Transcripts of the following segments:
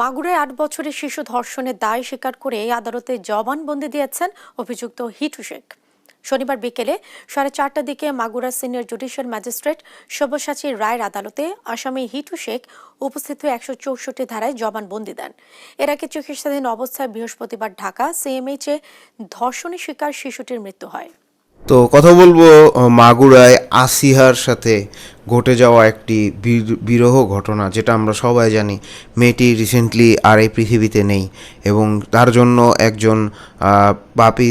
মাগুরায় আট বছরের শিশু ধর্ষণের দায় স্বীকার করে আদালতে জবানবন্দি দিয়েছেন অভিযুক্ত হিটু শেখ। শনিবার বিকেলে সাড়ে চারটার দিকে Magura senior judicial magistrate Sabyasachi রায়ের আদালতে আসামি হিটু শেখ উপস্থিত হয়ে একশো চৌষট্টি ধারায় জবানবন্দি দেন। এর আগে চিকিৎসাধীন অবস্থায় বৃহস্পতিবার ঢাকা সিএমএইচে ধর্ষণের শিকার শিশুটির মৃত্যু হয়। তো কথা বলব মাগুরায় আসিহার সাথে ঘটে যাওয়া একটি বিরহ ঘটনা, যেটা আমরা সবাই জানি, মেয়েটি রিসেন্টলি আর এই পৃথিবীতে নেই এবং তার জন্য একজন পাপী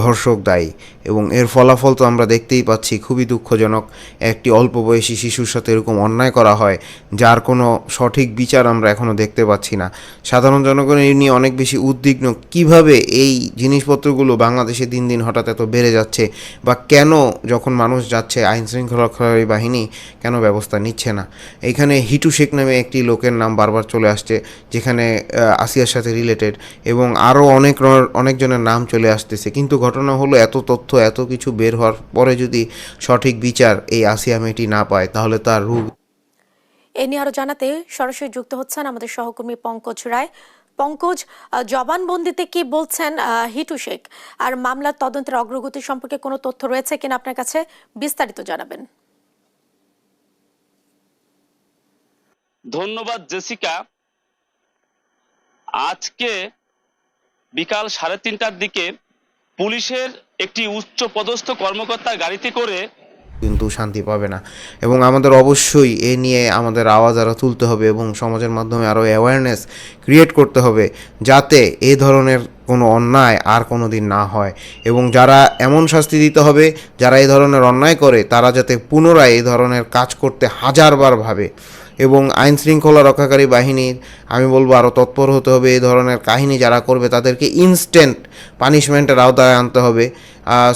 ধর্ষক দায়ী এবং এর ফলাফল তো আমরা দেখতেই পাচ্ছি, খুবই দুঃখজনক। একটি অল্প বয়সী শিশুর সাথে এরকম অন্যায় করা হয়, যার কোনো সঠিক বিচার আমরা এখনও দেখতে পাচ্ছি না। সাধারণ জনগণ এই নিয়ে অনেক বেশি উদ্বিগ্ন। কীভাবে এই জিনিসপত্রগুলো বাংলাদেশে দিন দিন হঠাৎ এত বেড়ে যাচ্ছে বা কেন যখন মানুষ যাচ্ছে আইন শৃঙ্খলাকারী বাহিনী, কেন ব্যবস্থা নিচ্ছে না? এখানে হিটু শেখ নামে একটি লোকের নাম বারবার চলে আসছে, যেখানে আসিয়ার সাথে রিলেটেড এবং আরও অনেক অনেকজনের নাম চলে আসতেছে। কিন্তু ঘটনা হলো এত তথ্য এত কিছু বের হওয়ার পরে যদি সঠিক বিচার এই আসিয়া মেয়েটি না পায় তাহলে তার রূপ এ নিয়ে আরও জানাতে সরাসরি যুক্ত হচ্ছেন আমাদের সহকর্মী পঙ্কজ রায়। পঙ্কজ জবানবন্দিতে কি বলছেন হিটু শেখ? আর মামলার তদন্তের অগ্রগতি সম্পর্কে কোনো তথ্য রয়েছে কিনা আপনার কাছে বিস্তারিত জানাবেন। ধন্যবাদ জেসিকা। আজকে বিকাল সাড়ে তিনটার দিকে পুলিশের একটি উচ্চ পদস্থ কর্মকর্তা গাড়িতে করে কিন্তু শান্তি পাবে না। এবং আমাদের অবশ্যই এ নিয়ে আমাদের আওয়াজ আরও তুলতে হবে এবং সমাজের মাধ্যমে আরও অ্যাওয়ারনেস ক্রিয়েট করতে হবে যাতে এ ধরনের কোনো অন্যায় আর কোনো দিন না হয়। এবং যারা এমন শাস্তি দিতে হবে, যারা এই ধরনের অন্যায় করে, তারা যাতে পুনরায় এই ধরনের কাজ করতে হাজারবার ভাবে। এবং আইন শৃঙ্খলা রক্ষাকারী বাহিনীর, আমি বলব আরও তৎপর হতে হবে এই ধরনের কাহিনী যারা করবে তাদেরকে ইনস্ট্যান্ট পানিশমেন্টের আওতায় আনতে হবে।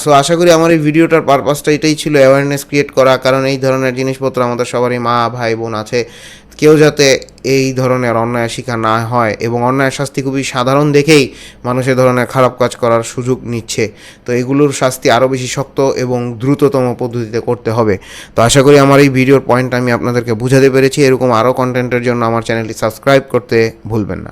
সো আশা করি আমার এই ভিডিওটার পারপাসটা এটাই ছিল অ্যাওয়ারনেস ক্রিয়েট করা, কারণ এই ধরনের জিনিসপত্র আমাদের সবারই মা, ভাই, বোন আছে। কেউ যাতে এই ধরনের অন্যায় শিকার না হয় এবং অন্যায় শাস্তি খুবই সাধারণ দেখেই মানুষ এ ধরনের খারাপ কাজ করার সুযোগ নিচ্ছে। তো এগুলোর শাস্তি আরও বেশি শক্ত এবং দ্রুততম পদ্ধতিতে করতে হবে। তো আশা করি আমার এই ভিডিওর পয়েন্ট আমি আপনাদেরকে বুঝাতে পেরেছি। এরকম আরও কন্টেন্টের জন্য আমার চ্যানেলটি সাবস্ক্রাইব করতে ভুলবেন না।